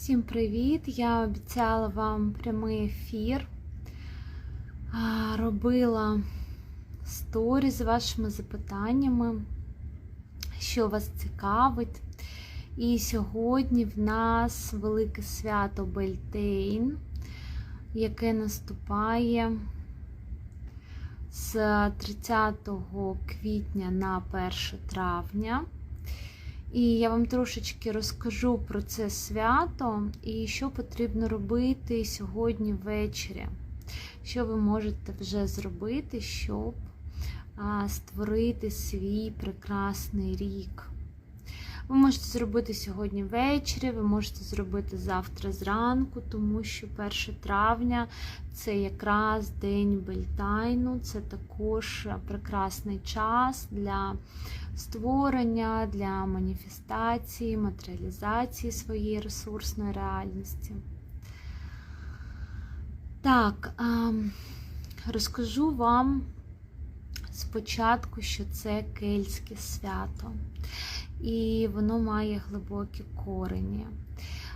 Всім привіт! Я обіцяла вам прямий ефір. Робила сторі з вашими запитаннями, що вас цікавить. І сьогодні в нас велике свято Бельтейн, яке наступає з 30 квітня на 1 травня. І я вам трошечки розкажу про це свято і що потрібно робити сьогодні ввечері. Що ви можете вже зробити, щоб створити свій прекрасний рік. Ви можете зробити сьогодні ввечері, ви можете зробити завтра зранку, тому що 1 травня це якраз день Бельтайну, це також прекрасний час для створення, для маніфестації, матеріалізації своєї ресурсної реальності. Так, розкажу вам спочатку, що це кельтське свято і воно має глибокі корені.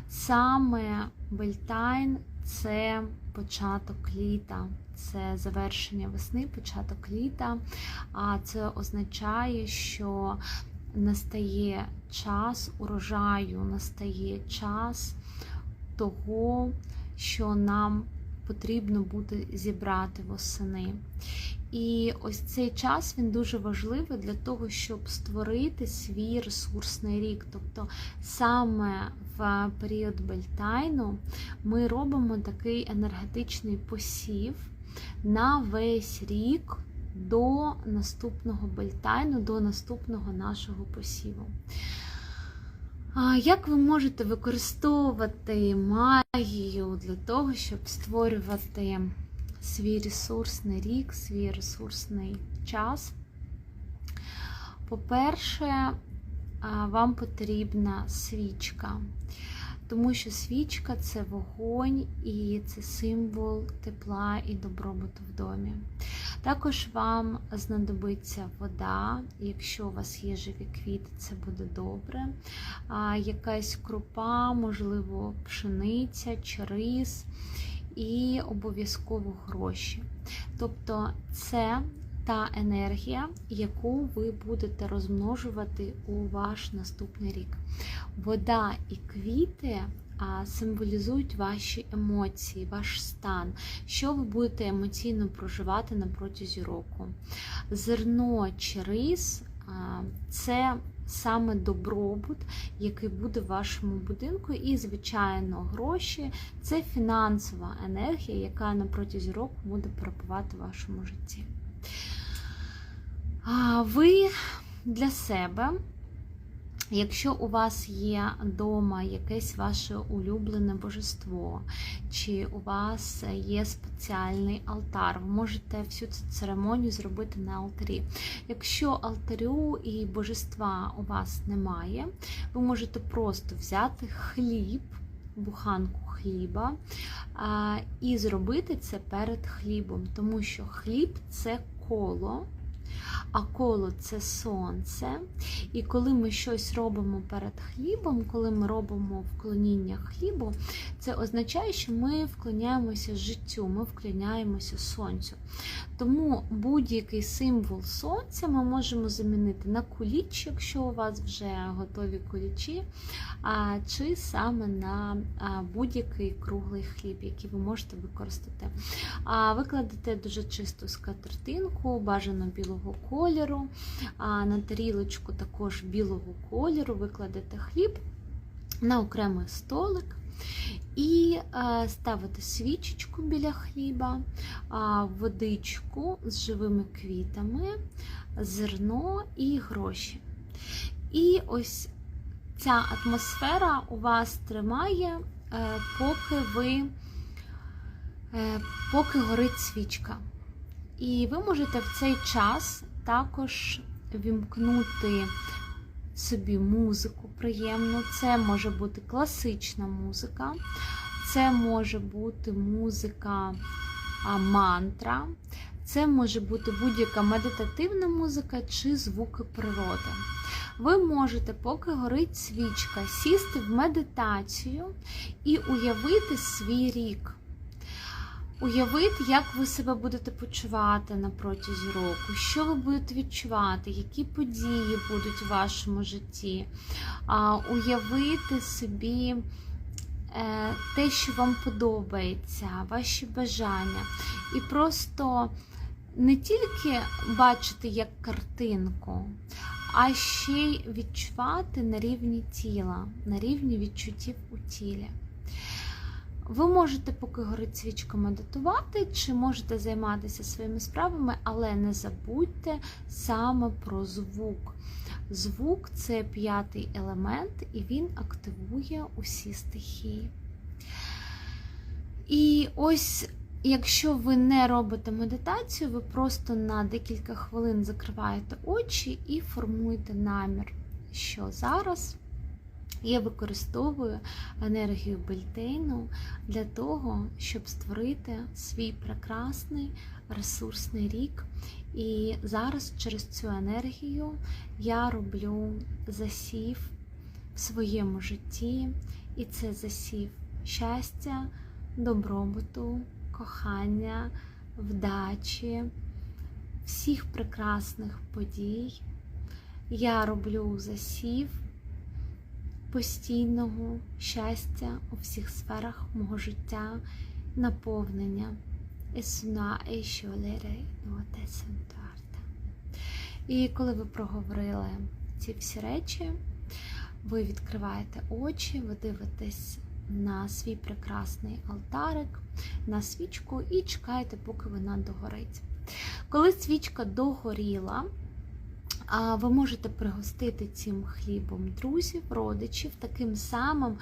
Саме Бельтайн це початок літа, це завершення весни, початок літа, а це означає, що настає час урожаю, настає час того, що нам потрібно буде зібрати восени. І ось цей час він дуже важливий для того, щоб створити свій ресурсний рік. Тобто саме в період Бельтайну ми робимо такий енергетичний посів на весь рік до наступного Бельтайну, до наступного нашого посіву. Як ви можете використовувати магію для того, щоб створювати свій ресурсний рік, свій ресурсний час? По-перше, вам потрібна свічка, тому що свічка це вогонь і це символ тепла і добробуту в домі. Також вам знадобиться вода, якщо у вас є живі квіти, це буде добре. А, Якась крупа, можливо, пшениця чи рис, і обов'язково гроші. Тобто це та енергія, яку ви будете розмножувати у ваш наступний рік. Вода і квіти символізують ваші емоції, ваш стан, що ви будете емоційно проживати на протязі року. Зерно чи рис це саме добробут, який буде в вашому будинку, і, звичайно, гроші це фінансова енергія, яка на протязі року буде перебувати в вашому житті. Ви для себе. Якщо у вас є вдома якесь ваше улюблене божество, чи у вас є спеціальний алтар, ви можете всю цю церемонію зробити на алтарі. Якщо алтарю і божества у вас немає, ви можете просто взяти хліб, буханку хліба і зробити це перед хлібом, тому що хліб це коло а коло це сонце. І коли ми щось робимо перед хлібом, коли ми робимо вклоніння хлібу, це означає, що ми вклоняємося життю, ми вклоняємося сонцю. Тому будь-який символ сонця ми можемо замінити на куліч, якщо у вас вже готові кулічі, чи саме на будь-який круглий хліб, який ви можете використати. Викладете дуже чисту скатертинку, бажано білого кольору, на тарілочку також білого кольору, викладете хліб на окремий столик. І ставити свічечку біля хліба, водичку з живими квітами, зерно і гроші. І ось ця атмосфера у вас тримає, е, поки ви, е, поки горить свічка. І ви можете в цей час також вімкнути собі музику приємну. Це може бути класична музика, це може бути музика мантра, Це може бути будь-яка медитативна музика чи звуки природи. Ви можете, поки горить свічка, сісти в медитацію і уявити свій рік. Уявити, як ви себе будете почувати на протязі року, що ви будете відчувати, які події будуть у вашому житті. А, Уявити собі е, те, що вам подобається, ваші бажання. І просто не тільки бачити як картинку, а ще й відчувати на рівні тіла, на рівні відчуттів у тілі. Ви можете, поки горить свічка, медитувати, чи можете займатися своїми справами, але не забудьте саме про звук. Звук це п'ятий елемент, і він активує усі стихії. І ось, якщо ви не робите медитацію, ви просто на декілька хвилин закриваєте очі і формуєте намір, що зараз. Я використовую енергію Бельтейну для того, щоб створити свій прекрасний ресурсний рік. І зараз через цю енергію я роблю засів в своєму житті, і це засів щастя, добробуту, кохання, вдачі, всіх прекрасних подій. Я роблю засів постійного щастя у всіх сферах мого життя, наповнення. І коли ви проговорили ці всі речі, ви відкриваєте очі, ви дивитесь на свій прекрасний алтарик, на свічку і чекаєте, поки вона догорить. Коли свічка догоріла, ви можете пригостити цим хлібом друзів, родичів. Таким самим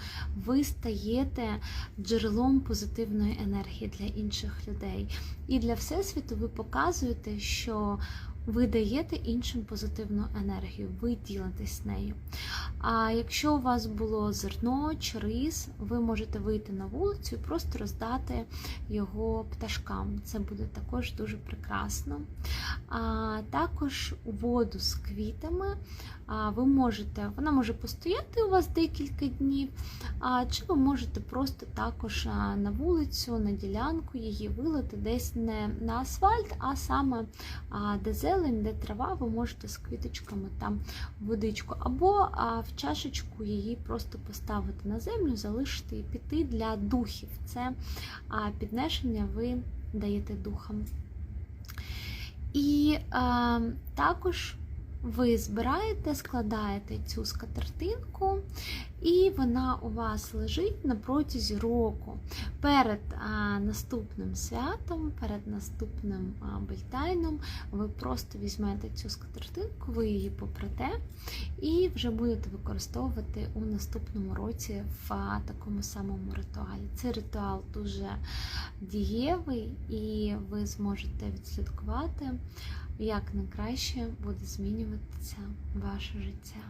ви стаєте джерелом позитивної енергії для інших людей. І для Всесвіту ви показуєте, що ви даєте іншим позитивну енергію, ви ділитесь нею. А якщо у вас було зерно чи рис, ви можете вийти на вулицю і просто роздати його пташкам. Це буде також дуже прекрасно. А Також воду з квітами ви можете, вона може постояти у вас декілька днів, чи ви можете просто також на вулицю, на ділянку її вилити десь не на асфальт, а саме де зелень, де трава, ви можете з квіточками там водичку, або в чашечку її просто поставити на землю, залишити і піти для духів. Це піднесення ви даєте духам. І е, також ви збираєте, складаєте цю скатертинку, і вона у вас лежить на протязі року. Перед а, наступним святом, перед наступним а, бельтайном, ви просто візьмете цю скатертинку, ви її попрете і вже будете використовувати у наступному році в а, такому самому ритуалі. Цей ритуал дуже дієвий, і ви зможете відслідкувати як найкраще буде змінюватися ваше життя.